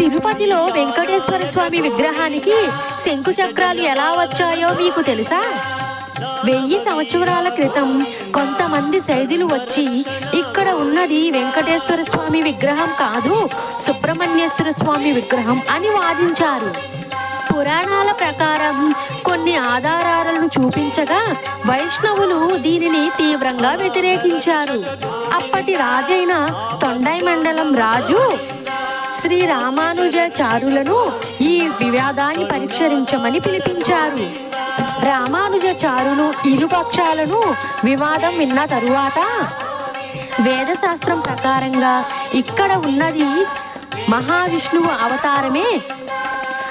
తిరుపతిలో వెంకటేశ్వర స్వామి విగ్రహానికి శంకు చక్రాలు ఎలా వచ్చాయో మీకు తెలుసా? వెయ్యి సంవత్సరాల క్రితం కొంతమంది శైదులు వచ్చి ఇక్కడ ఉన్నది వెంకటేశ్వర స్వామి విగ్రహం కాదు సుబ్రహ్మణ్యేశ్వర స్వామి విగ్రహం అని వాదించారు. పురాణాల ప్రకారం కొన్ని ఆధారాలను చూపించగా వైష్ణవులు దీనిని తీవ్రంగా వ్యతిరేకించారు. అప్పటి రాజైన తొండై మండలం రాజు శ్రీ రామానుజాచారులను ఈ వివాదాన్ని పరిష్కరించమని పిలిపించారు. రామానుజాచారులు ఇరు పక్షాలను వివాదం విన్న తరువాత వేదశాస్త్రం ప్రకారంగా ఇక్కడ ఉన్నది మహావిష్ణువు అవతారమే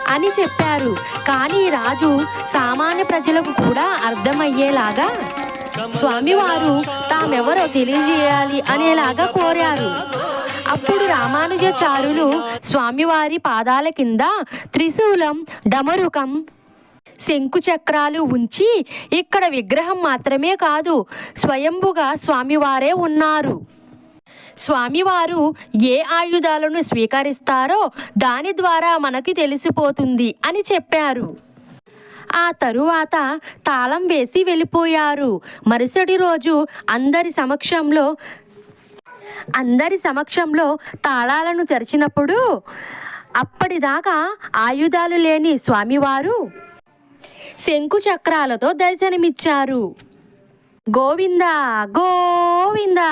అని చెప్పారు. కానీ రాజు సామాన్య ప్రజలకు కూడా అర్థమయ్యేలాగా స్వామివారు తామెవరో తెలియజేయాలి అనేలాగా కోరారు. అప్పుడు రామానుజాచారులు స్వామివారి పాదాల కింద త్రిశూలం డమరుకం శంకుచక్రాలు ఉంచి ఇక్కడ విగ్రహం మాత్రమే కాదు స్వయంభుగా స్వామివారే ఉన్నారు. స్వామివారు ఏ ఆయుధాలను స్వీకరిస్తారో దాని ద్వారా మనకి తెలిసిపోతుంది అని చెప్పారు. ఆ తరువాత తాళం వేసి వెళ్ళిపోయారు. మరుసటి రోజు అందరి సమక్షంలో అందరి సమక్షంలో తాళాలను తెరిచినప్పుడు అప్పటిదాకా ఆయుధాలు లేని స్వామివారు శంకు చక్రాలతో దర్శనమిచ్చారు. గోవిందా గోవిందా.